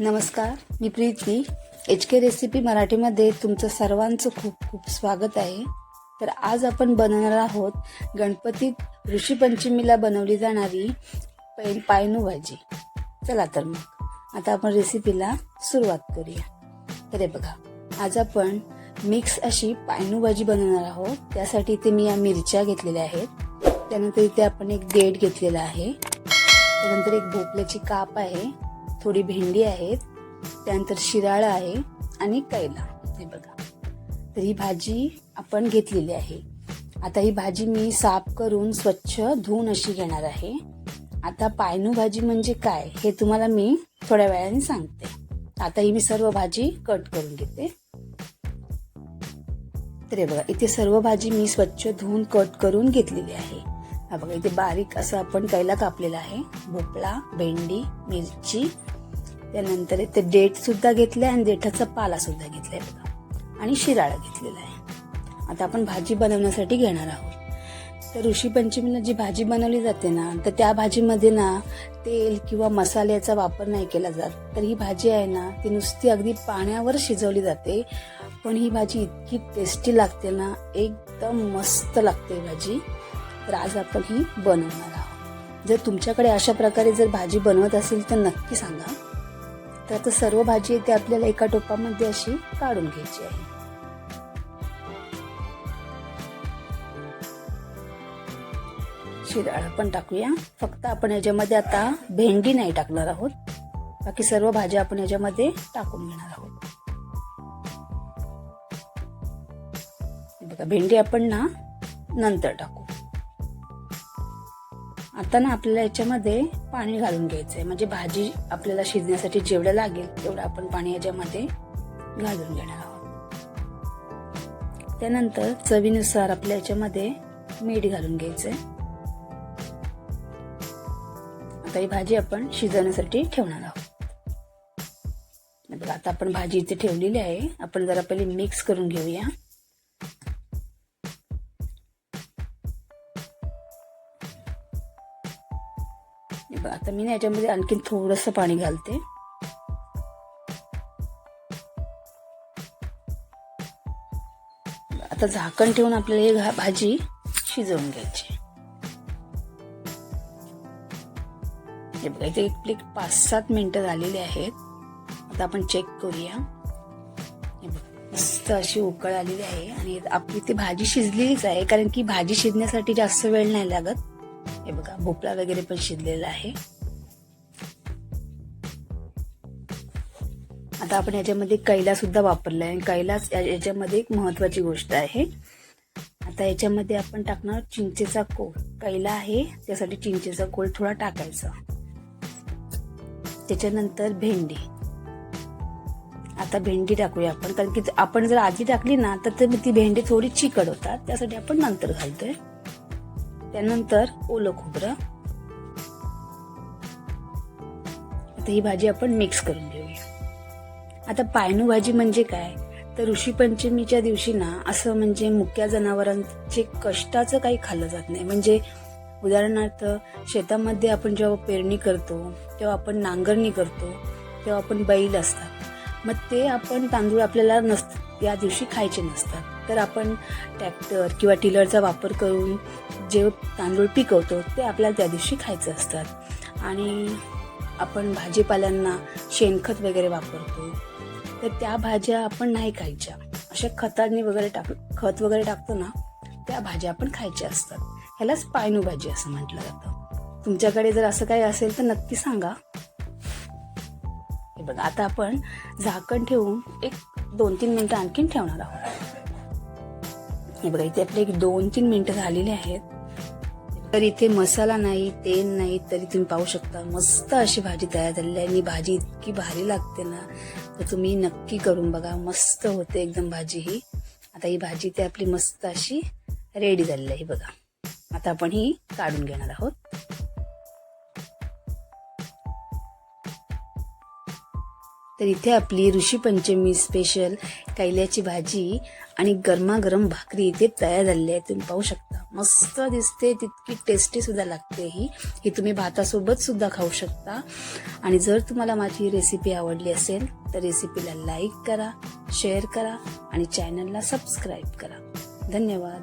नमस्कार मी Preeti. H K recipe मराठीमध्ये तुमचं सर्वांचं खूप खूप स्वागत आहे. तर आज आपण बनवणार आहोत गणपतीत ऋषीपंचमीला बनवली जाणारी पै पायनू भाजी. चला तर मग आता आपण रेसिपीला सुरुवात करूया. तर हे बघा आज आपण मिक्स अशी पायनू भाजी बनवणार आहोत. त्यासाठी इथे मी या मिरच्या घेतलेल्या आहेत. त्यानंतर इथे आपण एक देठ घेतलेला आहे. त्यानंतर एक भोपल्याची काप आहे. थोडी भेंडी आहेत त्यानंतर शिराळा आहे आणि कैला. हे बघा. तर ही भाजी आपण घेतलेली आहे. आता ही भाजी मी साफ करून स्वच्छ धुवून अशी घेणार आहे. आता पायनू भाजी म्हणजे काय हे तुम्हाला मी थोड्या वेळाने सांगते. आता ही मी सर्व भाजी कट करून घेते. तर हे बघा इथे सर्व भाजी मी स्वच्छ धुवून कट करून घेतलेली आहे. हा बघा इथे बारीक असं आपण कैला कापलेला आहे. भोपळा भेंडी मिरची त्यानंतर इथे डेट सुद्धा आहे आणि देठाचा पाला सुद्धा घेतलाय बघा. आणि शिराळा घेतलेला आहे. आता आपण भाजी बनवण्यासाठी घेणार आहोत. तर ऋषी पंचमीला जी भाजी बनवली जाते ना तर त्या भाजीमध्ये ना तेल किंवा मसाल्याचा वापर नाही केला जात. तर ही भाजी आहे ना ती नुसती अगदी पाण्यावर शिजवली जाते. पण ही भाजी इतकी टेस्टी लागते ना एकदम मस्त लागते भाजी. तर आज आपण ही बनवणार आहोत. जर तुमच्याकडे अशा प्रकारे जर भाजी बनवत असेल तर नक्की सांगा. तर आता सर्व भाजी आहे ती आपल्याला एका टोपामध्ये अशी काढून घ्यायची आहे. शिराळ पण टाकूया. फक्त आपण याच्यामध्ये आता भेंडी नाही टाकणार आहोत. बाकी सर्व भाज्या आपण याच्यामध्ये टाकून घेणार आहोत. बघा भेंडी आपण ना नंतर टाकू. आता ना आपल्याला याच्यामध्ये पाणी घालून घ्यायचंय. म्हणजे भाजी आपल्याला शिजण्यासाठी जेवढं लागेल तेवढं आपण पाणी याच्यामध्ये घालून घेणार आहोत. त्यानंतर चवीनुसार आपल्या याच्यामध्ये मीठ घालून घ्यायचंय. आता ही भाजी आपण शिजवण्यासाठी ठेवणार आहोत. बघा आता आपण भाजी इथे ठेवलेली आहे. आपण जरा पहिले मिक्स करून घेऊया. बघा, आता मी ना याच्यामध्ये आणखीन थोडस पाणी घालते. आता झाकण ठेवून आपल्याला ही भाजी शिजवून घ्यायची. हे बघा इथे एक पाच सात मिनिटं झालेली आहेत. आता आपण चेक करूया. मस्त अशी उकळ आलेली आहे. आणि आपली ती भाजी शिजलेलीच आहे कारण की भाजी शिजण्यासाठी जास्त वेळ नाही लागत. हे बघा भोपळा वगैरे पण शिजलेला आहे. आता आपण याच्यामध्ये कैला सुद्धा वापरला आहे कैलाच या- याच्यामध्ये एक महत्वाची गोष्ट आहे. आता याच्यामध्ये आपण टाकणार चिंचेचा कोळ. कैला आहे त्यासाठी चिंचेचा कोळ थोडा टाकायचा. त्याच्यानंतर भेंडी. आता भेंडी टाकूया आपण कारण की आपण जर आधी टाकली ना तर ती भेंडी थोडी चिकट होतात त्यासाठी आपण नंतर घालतोय. त्यानंतर ओलं खोबरं. आता ही भाजी आपण मिक्स करून घेऊया. आता पायनू भाजी म्हणजे काय? तर ऋषीपंचमीच्या दिवशी ना असं म्हणजे मुक्या जनावरांचे कष्टाचं काही खाल्लं जात नाही. म्हणजे उदाहरणार्थ शेतामध्ये आपण जेव्हा पेरणी करतो तेव्हा आपण नांगरणी करतो तेव्हा आपण बैल असतात. मग ते आपण तांदूळ आपल्याला नसत या दिवशी खायचे नसतात. तर आपण ट्रॅक्टर किंवा टिलरचा वापर करून जे तांदूळ पिकवतो ते आपल्याला त्या दिवशी खायचं असतात आणि आपण भाजीपाल्यांना शेणखत वगैरे वापरतो तर त्या भाज्या आपण नाही खायच्या. अशा खतांनी वगैरे टाक खत वगैरे टाकतो ना त्या भाज्या आपण खायच्या असतात. ह्यालाच पायनू भाजी असं म्हटलं जातं. तुमच्याकडे जर असं काही असेल तर नक्की सांगा. हे बघा आता आपण झाकण ठेवून एक दोन तीन मिनिटं आणखीन ठेवणार आहोत. हे बघा इथे आपले एक दोन तीन मिनिटं झालेली आहेत. तर इथे मसाला नाही तेल नाही तरी तुम्ही पाहू शकता. मस्त अशी भाजी तयार झालेली आहे. आणि भाजी इतकी भारी लागते ना तर तुम्ही नक्की करून बघा. मस्त होते एकदम भाजी ही. आता ही भाजी ते आपली मस्त अशी रेडी झालेली आहे. बघा. आता आपण ही काढून घेणार आहोत. तर इथे आपली ऋषी पंचमी स्पेशल कैल्याची भाजी आणि गरमागरम भाकरी इथे तयार झालेली आहे. तुम्ही पाहू शकता. मस्त दिसते तितकी टेस्टी सुद्धा लागते ही. ही तुम्ही भातासोबत सुद्धा खाऊ शकता. आणि जर तुम्हाला माझी रेसिपी आवडली असेल तर रेसिपीला लाईक करा शेअर करा आणि चॅनलला सबस्क्राईब करा. धन्यवाद.